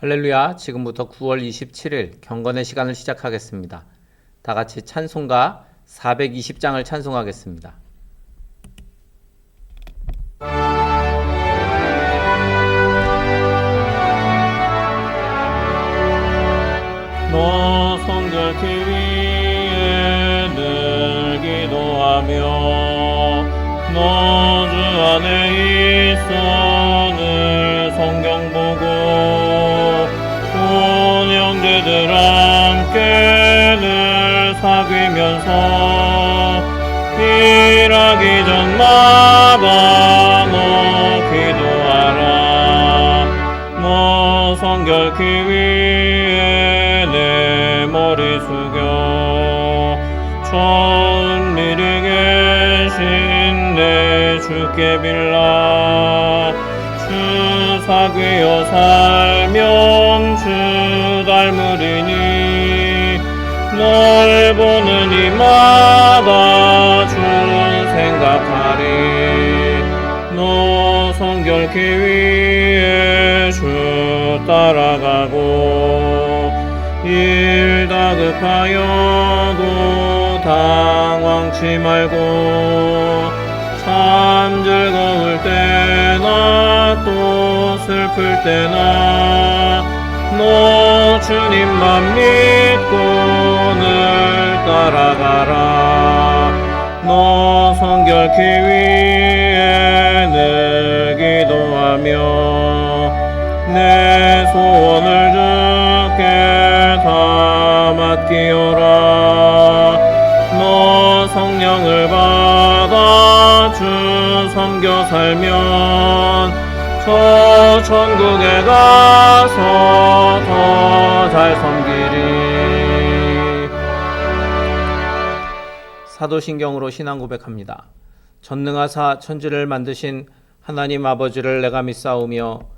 할렐루야. 지금부터 9월 27일 경건의 시간을 시작하겠습니다. 다 같이 찬송가 420장을 찬송하겠습니다. 너 성결케 위에 늘 기도하며 너 주 안에 있어 성결케 위에 내 머리 숙여 미리 계신 내 주께 빌라 주 사귀어 살면 주 닮으리니 널 보는 이마다 주 생각하리 너 성결케 위에 주 따라가고 일 다급하여도 당황치 말고 참 즐거울 때나 또 슬플 때나 너 주님만 믿고 늘 따라가라. 너 성결케 위에 늘 기도하며 내 소원을 주께 다 섬겨 살면 저 천국에 가서 더 잘 섬기리 사도신경으로 신앙 고백합니다. 전능하사 천지를 만드신 하나님 아버지를 내가 믿사오며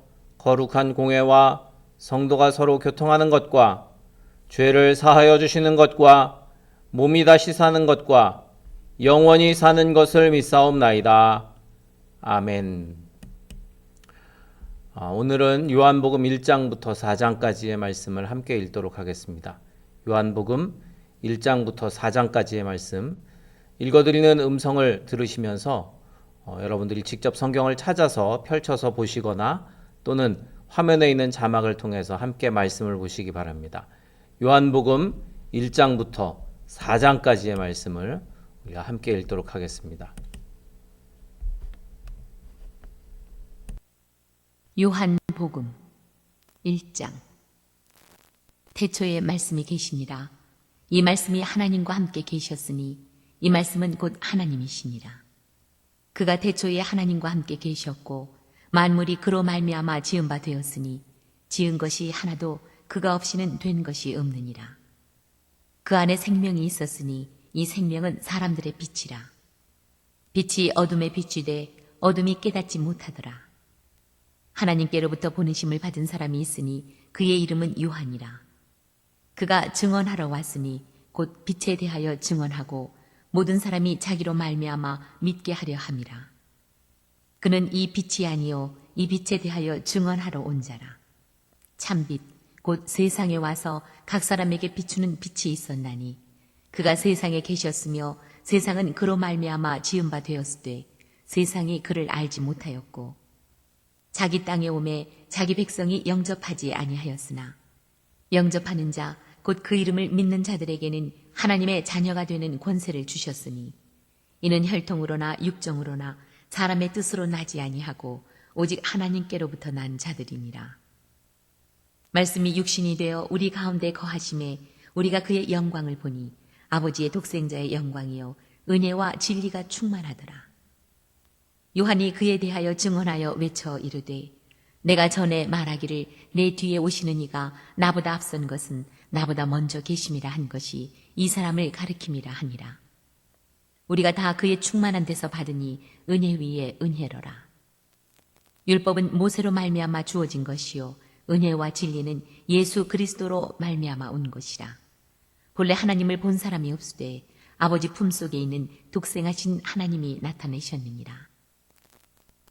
거룩한 공회와 성도가 서로 교통하는 것과 죄를 사하여 주시는 것과 몸이 다시 사는 것과 영원히 사는 것을 믿사옵나이다. 아멘. 아, 오늘은 요한복음 1장부터 4장까지의 말씀을 함께 읽도록 하겠습니다. 요한복음 1장부터 4장까지의 말씀 읽어드리는 음성을 들으시면서 어, 여러분들이 직접 성경을 찾아서 펼쳐서 보시거나 또는 화면에 있는 자막을 통해서 함께 말씀을 보시기 바랍니다. 요한복음 1장부터 4장까지의 말씀을 우리가 함께 읽도록 하겠습니다. 요한복음 1장 태초에 말씀이 계시니라 이 말씀이 하나님과 함께 계셨으니 이 말씀은 곧 하나님이시니라 그가 태초에 하나님과 함께 계셨고 만물이 그로 말미암아 지은 바 되었으니 지은 것이 하나도 그가 없이는 된 것이 없느니라 그 안에 생명이 있었으니 이 생명은 사람들의 빛이라 빛이 어둠에 비추되 어둠이 깨닫지 못하더라 하나님께로부터 보내심을 받은 사람이 있으니 그의 이름은 요한이라. 그가 증언하러 왔으니 곧 빛에 대하여 증언하고 모든 사람이 자기로 말미암아 믿게 하려 함이라. 그는 이 빛이 아니요 이 빛에 대하여 증언하러 온 자라. 참빛 곧 세상에 와서 각 사람에게 비추는 빛이 있었나니 그가 세상에 계셨으며 세상은 그로 말미암아 지은 바 되었으되 세상이 그를 알지 못하였고 자기 땅에 오매 자기 백성이 영접하지 아니하였으나 영접하는 자 곧 그 이름을 믿는 자들에게는 하나님의 자녀가 되는 권세를 주셨으니 이는 혈통으로나 육정으로나 사람의 뜻으로 나지 아니하고 오직 하나님께로부터 난 자들이니라. 말씀이 육신이 되어 우리 가운데 거하심에 우리가 그의 영광을 보니 아버지의 독생자의 영광이요 은혜와 진리가 충만하더라. 요한이 그에 대하여 증언하여 외쳐 이르되 내가 전에 말하기를 내 뒤에 오시는 이가 나보다 앞선 것은 나보다 먼저 계심이라 한 것이 이 사람을 가리킴이라 하니라. 우리가 다 그의 충만한 데서 받으니 은혜 위에 은혜로라. 율법은 모세로 말미암아 주어진 것이요 은혜와 진리는 예수 그리스도로 말미암아 온 것이라. 본래 하나님을 본 사람이 없으되 아버지 품속에 있는 독생하신 하나님이 나타내셨느니라.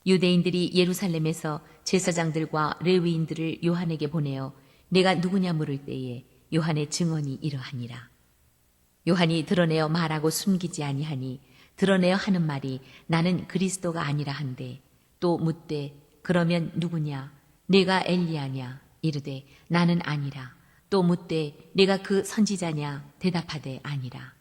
유대인들이 예루살렘에서 제사장들과 레위인들을 요한에게 보내어 내가 누구냐 물을 때에 요한의 증언이 이러하니라. 요한이 드러내어 말하고 숨기지 아니하니 드러내어 하는 말이 나는 그리스도가 아니라 한데 또 묻되 그러면 누구냐? 내가 엘리야냐? 이르되 나는 아니라. 또 묻되 내가 그 선지자냐? 대답하되 아니라.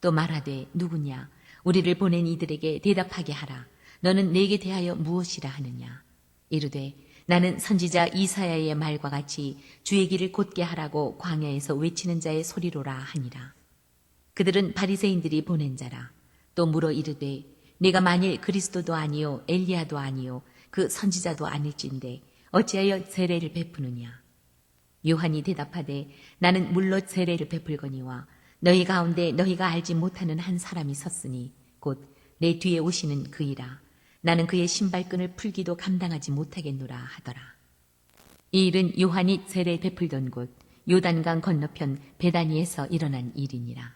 또 말하되 누구냐? 우리를 보낸 이들에게 대답하게 하라. 너는 내게 대하여 무엇이라 하느냐? 이르되 나는 선지자 이사야의 말과 같이 주의 길을 곧게 하라고 광야에서 외치는 자의 소리로라 하니라 그들은 바리새인들이 보낸 자라. 또 물어 이르되 내가 만일 그리스도도 아니요 엘리야도 아니요 그 선지자도 아닐진데 어찌하여 세례를 베푸느냐? 요한이 대답하되 나는 물로 세례를 베풀거니와 너희 가운데 너희가 알지 못하는 한 사람이 섰으니 곧 내 뒤에 오시는 그이라. 나는 그의 신발끈을 풀기도 감당하지 못하겠노라 하더라. 이 일은 요한이 세례 베풀던 곳 요단강 건너편 베다니에서 일어난 일이니라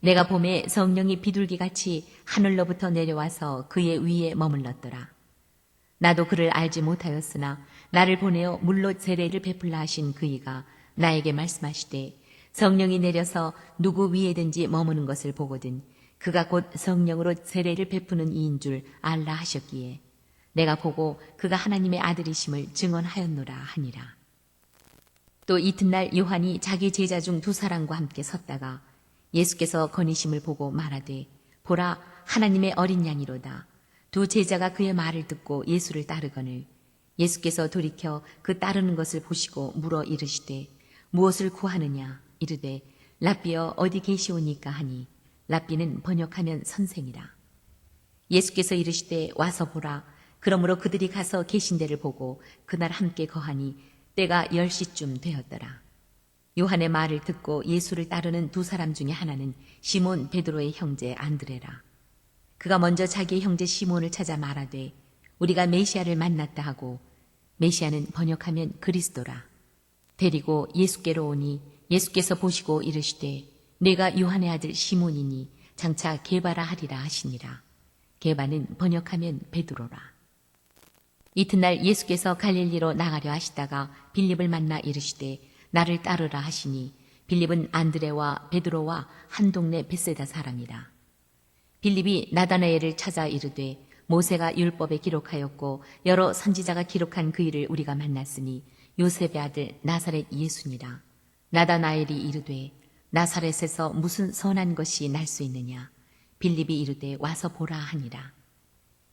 내가 봄에 성령이 비둘기같이 하늘로부터 내려와서 그의 위에 머물렀더라. 나도 그를 알지 못하였으나 나를 보내어 물로 세례를 베풀라 하신 그이가 나에게 말씀하시되 성령이 내려서 누구 위에든지 머무는 것을 보거든 그가 곧 성령으로 세례를 베푸는 이인 줄 알라 하셨기에 내가 보고 그가 하나님의 아들이심을 증언하였노라 하니라. 또 이튿날 요한이 자기 제자 중 두 사람과 함께 섰다가 예수께서 거니심을 보고 말하되 보라 하나님의 어린 양이로다. 두 제자가 그의 말을 듣고 예수를 따르거늘. 예수께서 돌이켜 그 따르는 것을 보시고 물어 이르시되 무엇을 구하느냐? 이르되 랍비여 어디 계시오니까 하니. 랍비는 번역하면 선생이라. 예수께서 이르시되 와서 보라. 그러므로 그들이 가서 계신 데를 보고 그날 함께 거하니 때가 열 시쯤 되었더라 요한의 말을 듣고 예수를 따르는 두 사람 중에 하나는 시몬 베드로의 형제 안드레라 그가 먼저 자기의 형제 시몬을 찾아 말하되 우리가 메시아를 만났다 하고 메시아는 번역하면 그리스도라. 데리고 예수께로 오니 예수께서 보시고 이르시되 내가 요한의 아들 시몬이니 장차 게바라 하리라 하시니라. 게바는 번역하면 베드로라. 이튿날 예수께서 갈릴리로 나가려 하시다가 빌립을 만나 이르시되 나를 따르라 하시니 빌립은 안드레와 베드로와 한 동네 베세다 사람이라. 빌립이 나다나엘을 찾아 이르되 모세가 율법에 기록하였고 여러 선지자가 기록한 그 일을 우리가 만났으니 요셉의 아들 나사렛 예수니라. 나다나엘이 이르되 나사렛에서 무슨 선한 것이 날 수 있느냐. 빌립이 이르되 와서 보라 하니라.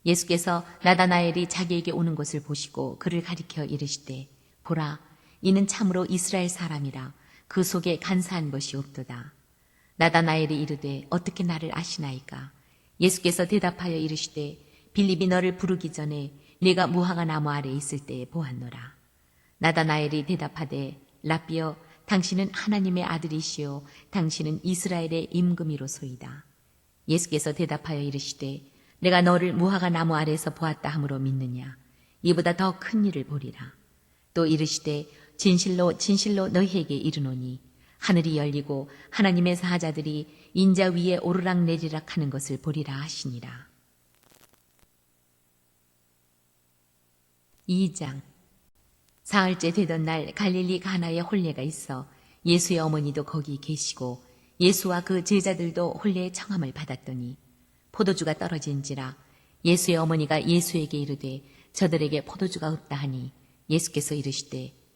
예수께서 나다나엘이 자기에게 오는 것을 보시고 그를 가리켜 이르시되 보라 이는 참으로 이스라엘 사람이라 그 속에 간사한 것이 없도다. 나다나엘이 이르되 어떻게 나를 아시나이까? 예수께서 대답하여 이르시되 빌립이 너를 부르기 전에 네가 무화과 나무 아래 있을 때에 보았노라. 나다나엘이 대답하되 라비어 당신은 하나님의 아들이시요 당신은 이스라엘의 임금이로소이다. 예수께서 대답하여 이르시되 내가 너를 무화과 나무 아래에서 보았다 함으로 믿느냐 이보다 더 큰 일을 보리라. 또 이르시되 진실로 진실로 너희에게 이르노니 하늘이 열리고 하나님의 사자들이 인자 위에 오르락 내리락 하는 것을 보리라 하시니라. 2장 사흘째 되던 날 갈릴리 가나에 혼례가 있어 예수의 어머니도 거기 계시고 예수와 그 제자들도 혼례의 청함을 받았더니 포도주가 떨어진지라 예수의 어머니가 예수에게 이르되 저들에게 포도주가 없다 하니 예수께서 이르시되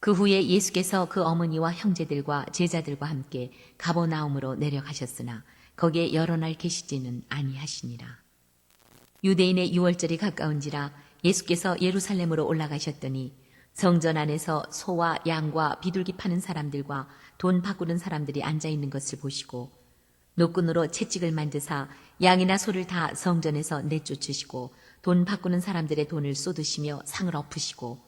그 후에 예수께서 그 어머니와 형제들과 제자들과 함께 가버나움으로 내려가셨으나 거기에 여러 날 계시지는 아니하시니라. 유대인의 유월절이 가까운지라 예수께서 예루살렘으로 올라가셨더니 성전 안에서 소와 양과 비둘기 파는 사람들과 돈 바꾸는 사람들이 앉아 있는 것을 보시고 노끈으로 채찍을 만드사 양이나 소를 다 성전에서 내쫓으시고 돈 바꾸는 사람들의 돈을 쏟으시며 상을 엎으시고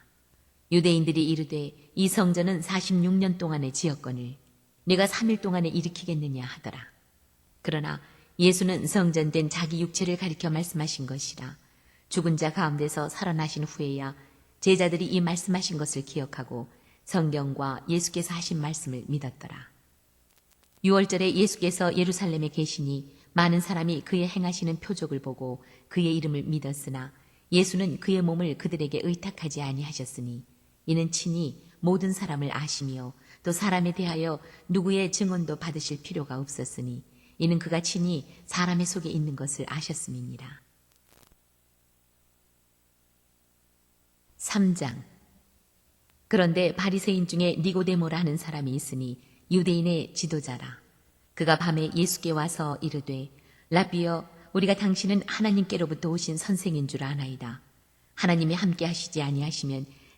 유대인들이 이르되 이 성전은 46년 동안에 지었거늘 내가 3일 동안에 일으키겠느냐 하더라. 그러나 예수는 성전된 자기 육체를 가리켜 말씀하신 것이라 죽은 자 가운데서 살아나신 후에야 제자들이 이 말씀하신 것을 기억하고 성경과 예수께서 하신 말씀을 믿었더라. 6월절에 예수께서 예루살렘에 계시니 많은 사람이 그의 행하시는 표적을 보고 그의 이름을 믿었으나 예수는 그의 몸을 그들에게 의탁하지 아니하셨으니 이는 친히 모든 사람을 아시며 또 사람에 대하여 누구의 증언도 받으실 필요가 없었으니 이는 그가 친히 사람의 속에 있는 것을 아셨음이니라. 3장 그런데 바리새인 중에 니고데모라 하는 사람이 있으니 유대인의 지도자라. 그가 밤에 예수께 와서 이르되 라비여 우리가 당신은 하나님께로부터 오신 선생인 줄 아나이다. 하나님이 함께 하시지 아니하시면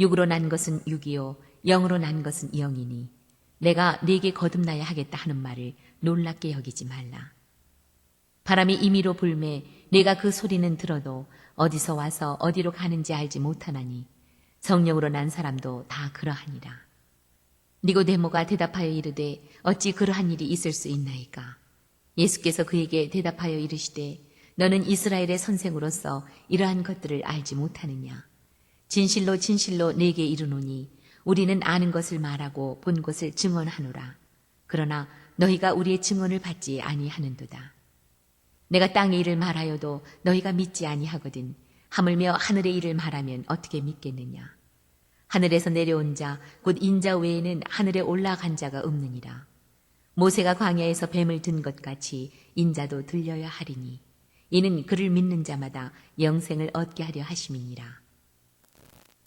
육으로 난 것은 육이요 영으로 난 것은 영이니 내가 네게 거듭나야 하겠다 하는 말을 놀랍게 여기지 말라. 바람이 임의로 불매 내가 그 소리는 들어도 어디서 와서 어디로 가는지 알지 못하나니 성령으로 난 사람도 다 그러하니라. 니고데모가 대답하여 이르되 어찌 그러한 일이 있을 수 있나이까? 예수께서 그에게 대답하여 이르시되 너는 이스라엘의 선생으로서 이러한 것들을 알지 못하느냐? 진실로 진실로 내게 이르노니 우리는 아는 것을 말하고 본 것을 증언하노라. 그러나 너희가 우리의 증언을 받지 아니하는도다. 내가 땅의 일을 말하여도 너희가 믿지 아니하거든. 하물며 하늘의 일을 말하면 어떻게 믿겠느냐? 하늘에서 내려온 자, 곧 인자 외에는 하늘에 올라간 자가 없느니라. 모세가 광야에서 뱀을 든 것 같이 인자도 들려야 하리니 이는 그를 믿는 자마다 영생을 얻게 하려 하심이니라.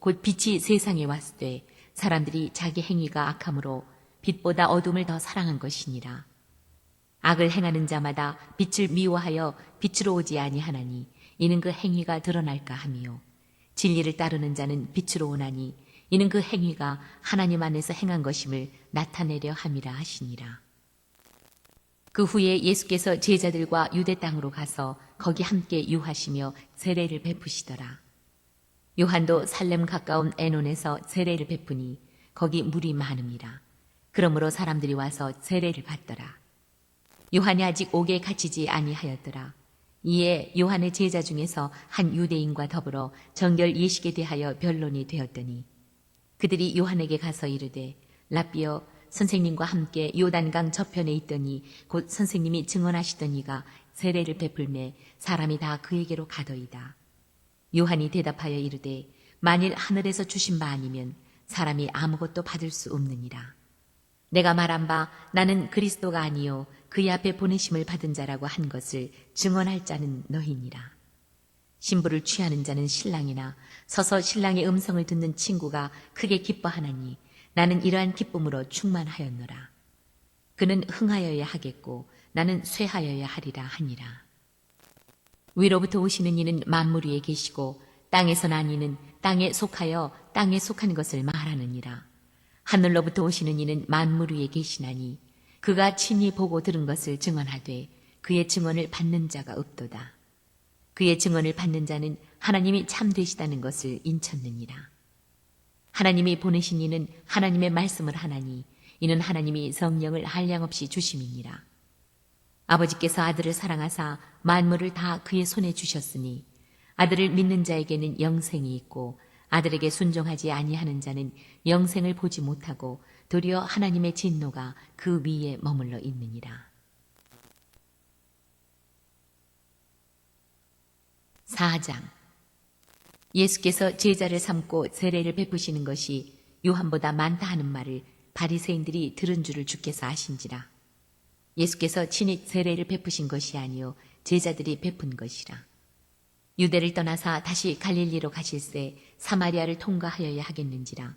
곧 빛이 세상에 때 사람들이 자기 행위가 악함으로 빛보다 어둠을 더 사랑한 것이니라. 악을 행하는 자마다 빛을 미워하여 빛으로 오지 아니하나니 이는 그 행위가 드러날까 함이요 진리를 따르는 자는 빛으로 오나니 이는 그 행위가 하나님 안에서 행한 것임을 나타내려 함이라 하시니라. 그 후에 예수께서 제자들과 유대 땅으로 가서 거기 함께 유하시며 세례를 베푸시더라. 요한도 살렘 가까운 에논에서 세례를 베푸니 거기 물이 많음이라. 그러므로 사람들이 와서 세례를 받더라. 요한이 아직 옥에 갇히지 아니하였더라. 이에 요한의 제자 중에서 한 유대인과 더불어 정결 예식에 대하여 변론이 되었더니 그들이 요한에게 가서 이르되 라비어 선생님과 함께 요단강 저편에 있더니 곧 선생님이 증언하시더니가 세례를 베풀매 사람이 다 그에게로 가더이다. 요한이 대답하여 이르되 만일 하늘에서 주신 바 아니면 사람이 아무것도 받을 수 없느니라. 내가 말한 바 나는 그리스도가 아니요 그의 앞에 보내심을 받은 자라고 한 것을 증언할 자는 너희니라. 신부를 취하는 자는 신랑이나 서서 신랑의 음성을 듣는 친구가 크게 기뻐하나니 나는 이러한 기쁨으로 충만하였노라. 그는 흥하여야 하겠고 나는 쇠하여야 하리라 하니라. 위로부터 오시는 이는 만물 위에 계시고 땅에서 난 이는 땅에 속하여 땅에 속한 것을 말하느니라. 하늘로부터 오시는 이는 만물 위에 계시나니 그가 친히 보고 들은 것을 증언하되 그의 증언을 받는 자가 없도다. 그의 증언을 받는 자는 하나님이 참되시다는 것을 인쳤느니라. 하나님이 보내신 이는 하나님의 말씀을 하나니 이는 하나님이 성령을 한량없이 주심이니라. 아버지께서 아들을 사랑하사 만물을 다 그의 손에 주셨으니 아들을 믿는 자에게는 영생이 있고 아들에게 순종하지 아니하는 자는 영생을 보지 못하고 도리어 하나님의 진노가 그 위에 머물러 있느니라. 4장 예수께서 제자를 삼고 세례를 베푸시는 것이 요한보다 많다 하는 말을 바리새인들이 들은 줄을 주께서 아신지라. 예수께서 친히 세례를 베푸신 것이 아니요 제자들이 베푼 것이라. 유대를 떠나사 다시 갈릴리로 가실새 사마리아를 통과하여야 하겠는지라.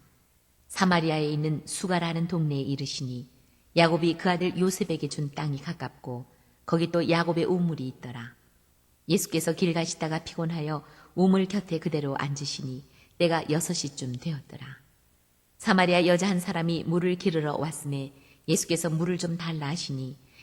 사마리아에 있는 수가라는 동네에 이르시니 야곱이 그 아들 요셉에게 준 땅이 가깝고 거기 또 야곱의 우물이 있더라. 예수께서 길 가시다가 피곤하여 우물 곁에 그대로 앉으시니 때가 여섯 시쯤 되었더라. 사마리아 여자 한 사람이 물을 기르러 왔음에 예수께서 물을 좀 달라 하시니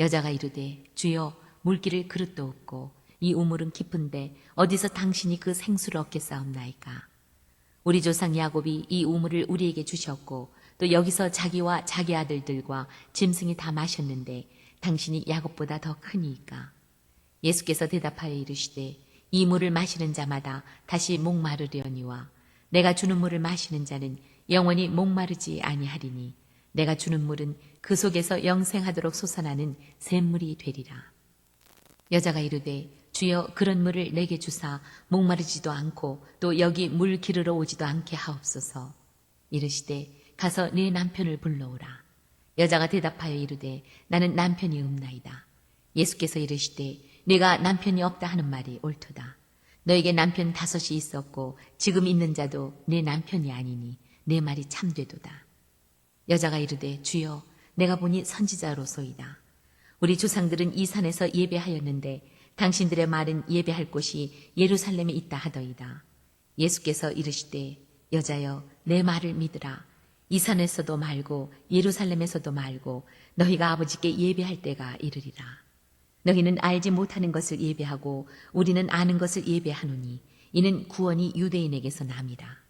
여자가 이르되 주여 물기를 그릇도 없고 이 우물은 깊은데 어디서 당신이 그 생수를 얻겠사옵나이까. 우리 조상 야곱이 이 우물을 우리에게 주셨고 또 여기서 자기와 자기 아들들과 짐승이 다 마셨는데 당신이 야곱보다 더 크니이까. 예수께서 대답하여 이르시되 이 물을 마시는 자마다 다시 목마르려니와 내가 주는 물을 마시는 자는 영원히 목마르지 아니하리니 내가 주는 물은 그 속에서 영생하도록 솟아나는 샘물이 되리라. 여자가 이르되 주여 그런 물을 내게 주사 목마르지도 않고 또 여기 물 기르러 오지도 않게 하옵소서. 이르시되 가서 네 남편을 불러오라. 여자가 대답하여 이르되 나는 남편이 없나이다. 예수께서 이르시되 네가 남편이 없다 하는 말이 옳도다. 너에게 남편 다섯이 있었고 지금 있는 자도 네 남편이 아니니 내 말이 참되도다. 여자가 이르되 주여 내가 보니 선지자로소이다. 우리 조상들은 이 산에서 예배하였는데 당신들의 말은 예배할 곳이 예루살렘에 있다 하더이다. 예수께서 이르시되 여자여 내 말을 믿으라. 이 산에서도 말고 예루살렘에서도 말고 너희가 아버지께 예배할 때가 이르리라. 너희는 알지 못하는 것을 예배하고 우리는 아는 것을 예배하노니 이는 구원이 유대인에게서 남이라.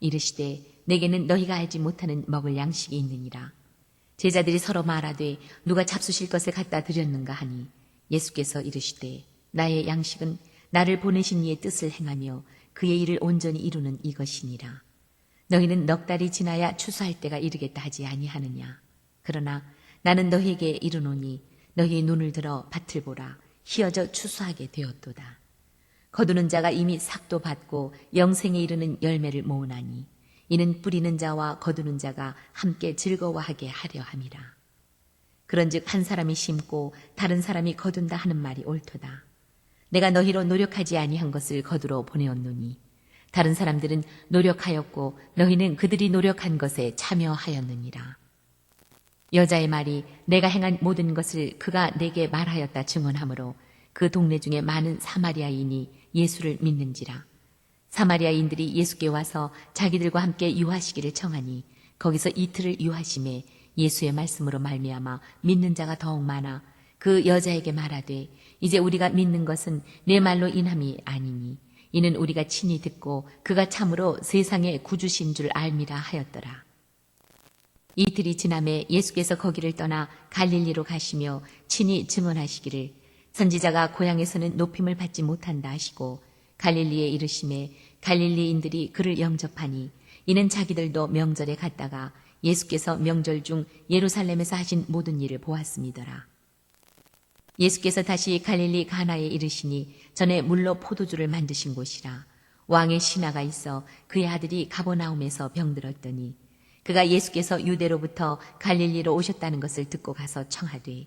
이르시되 내게는 너희가 알지 못하는 먹을 양식이 있느니라. 제자들이 서로 말하되 누가 잡수실 것을 갖다 드렸는가 하니 예수께서 이르시되 나의 양식은 나를 보내신 이의 뜻을 행하며 그의 일을 온전히 이루는 이것이니라. 너희는 넉 달이 지나야 추수할 때가 이르겠다 하지 아니하느냐. 그러나 나는 너희에게 이르노니 너희의 눈을 들어 밭을 보라. 희어져 추수하게 되었도다. 거두는 자가 이미 삭도 받고 영생에 이르는 열매를 모으나니 이는 뿌리는 자와 거두는 자가 함께 즐거워하게 하려 함이라. 그런즉 한 사람이 심고 다른 사람이 거둔다 하는 말이 옳도다. 내가 너희로 노력하지 아니한 것을 거두러 보내었노니 다른 사람들은 노력하였고 너희는 그들이 노력한 것에 참여하였느니라. 여자의 말이 내가 행한 모든 것을 그가 내게 말하였다 증언하므로 그 동네 중에 많은 사마리아인이 예수를 믿는지라. 사마리아인들이 예수께 와서 자기들과 함께 유하시기를 청하니 거기서 이틀을 유하심에 예수의 말씀으로 말미암아 믿는 자가 더욱 많아 그 여자에게 말하되 이제 우리가 믿는 것은 내 말로 인함이 아니니 이는 우리가 친히 듣고 그가 참으로 세상의 구주신 줄 알미라 하였더라. 이틀이 지남에 예수께서 거기를 떠나 갈릴리로 가시며 친히 증언하시기를 선지자가 고향에서는 높임을 받지 못한다 하시고 갈릴리에 이르심에 갈릴리인들이 그를 영접하니 이는 자기들도 명절에 갔다가 예수께서 명절 중 예루살렘에서 하신 모든 일을 보았음이더라. 예수께서 다시 갈릴리 가나에 이르시니 전에 물로 포도주를 만드신 곳이라 왕의 신하가 있어 그의 아들이 가보나움에서 병들었더니 그가 예수께서 유대로부터 갈릴리로 오셨다는 것을 듣고 가서 청하되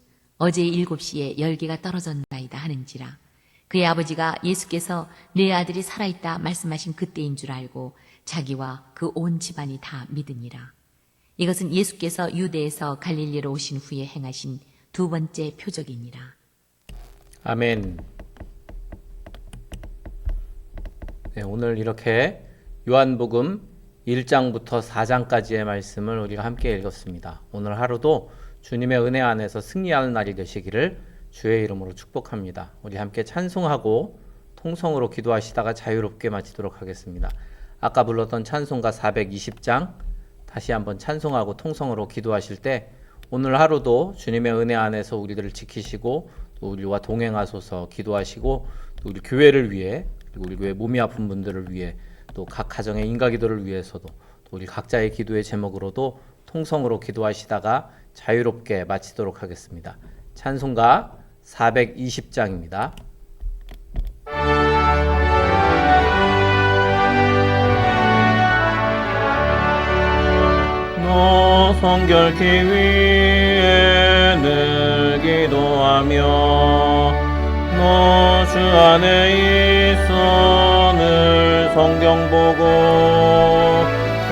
어제 일곱 시에 열기가 떨어졌나이다 하는지라 그의 아버지가 예수께서 내 아들이 살아있다 말씀하신 그때인 줄 알고 자기와 그 온 집안이 다 믿으니라. 이것은 예수께서 유대에서 갈릴리로 오신 후에 행하신 두 번째 표적이니라. 아멘. 네, 오늘 이렇게 요한복음 1장부터 4장까지의 말씀을 우리가 함께 읽었습니다. 오늘 하루도 주님의 은혜 안에서 승리하는 날이 되시기를 주의 이름으로 축복합니다. 우리 함께 찬송하고 통성으로 기도하시다가 자유롭게 마치도록 하겠습니다. 아까 불렀던 찬송가 420장 다시 한번 찬송하고 통성으로 기도하실 때 오늘 하루도 주님의 은혜 안에서 우리들을 지키시고 또 우리와 동행하소서 기도하시고 또 우리 교회를 위해 그리고 우리 교회 몸이 아픈 분들을 위해 또 각 가정의 인가 기도를 위해서도 또 우리 각자의 기도의 제목으로도 통성으로 기도하시다가 자유롭게 마치도록 하겠습니다. 찬송가 420장입니다. 너 성결케 위에 늘 기도하며 너 주 안에 있어 늘 성경 보고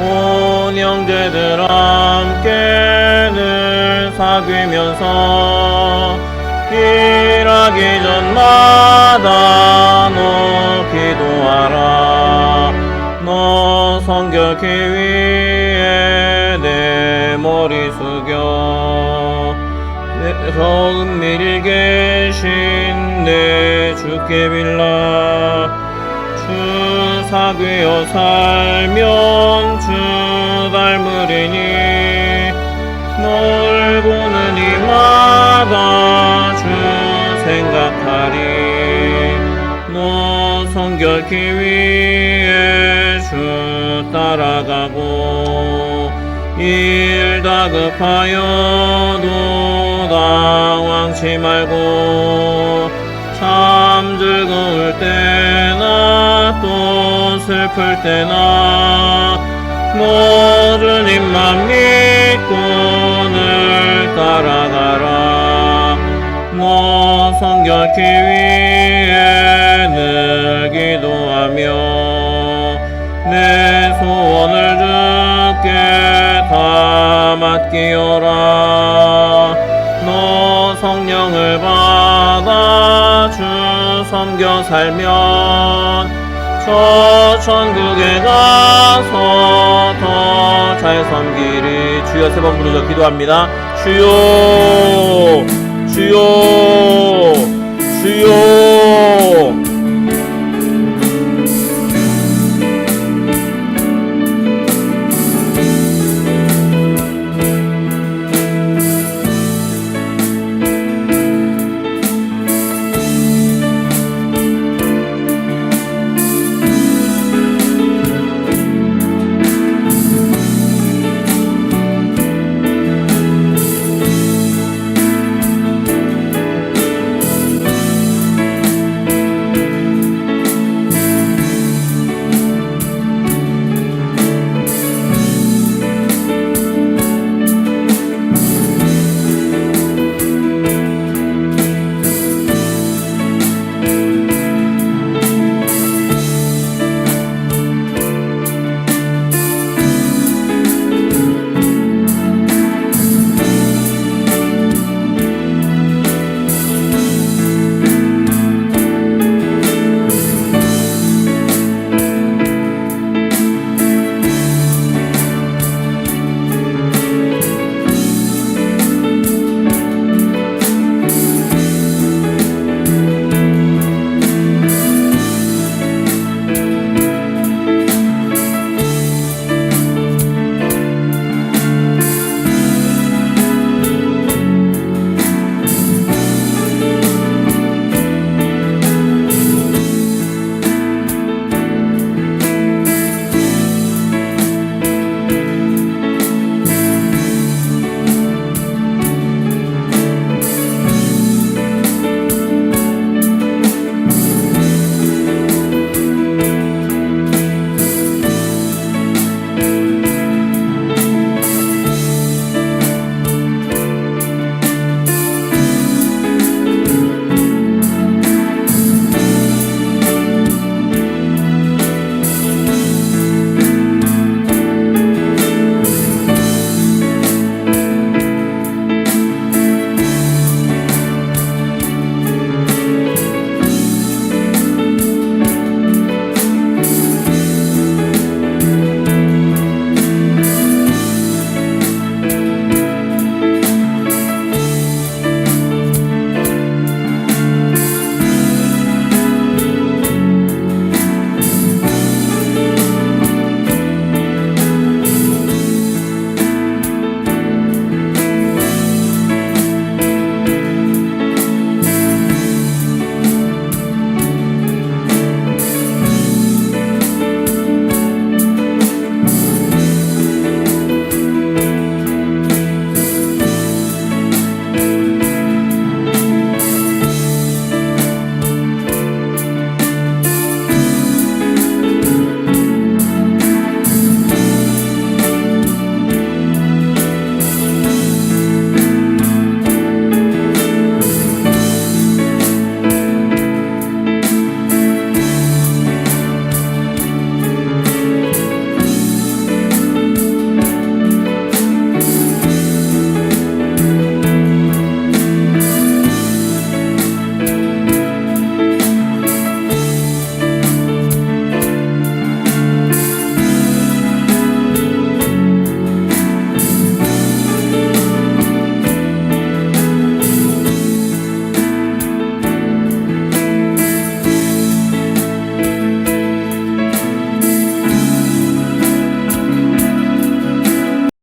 온 형제들 함께 늘 사귀면서 일하기 전마다 너 기도하라. 너 성결케 위에 내 머리 숙여. 내서 은밀히 계신 내 주께 빌라. 주 사귀어 살면 주 닮으리니. 널보 생각하리. 너 성결케 위해 주 따라가고 일 다급하여도 당황치 말고 참 즐거울 때나 또 슬플 때나 너 주님만 믿고 늘 따라가라 너 성결케 위해 늘 기도하며 내 소원을 주께 다 맡기어라. 너 성령을 받아 주 섬겨 살면 저 천국에 가서 더 잘 섬기리. 주여 세 번 부르짖어 기도합니다. 주여 哟，哟。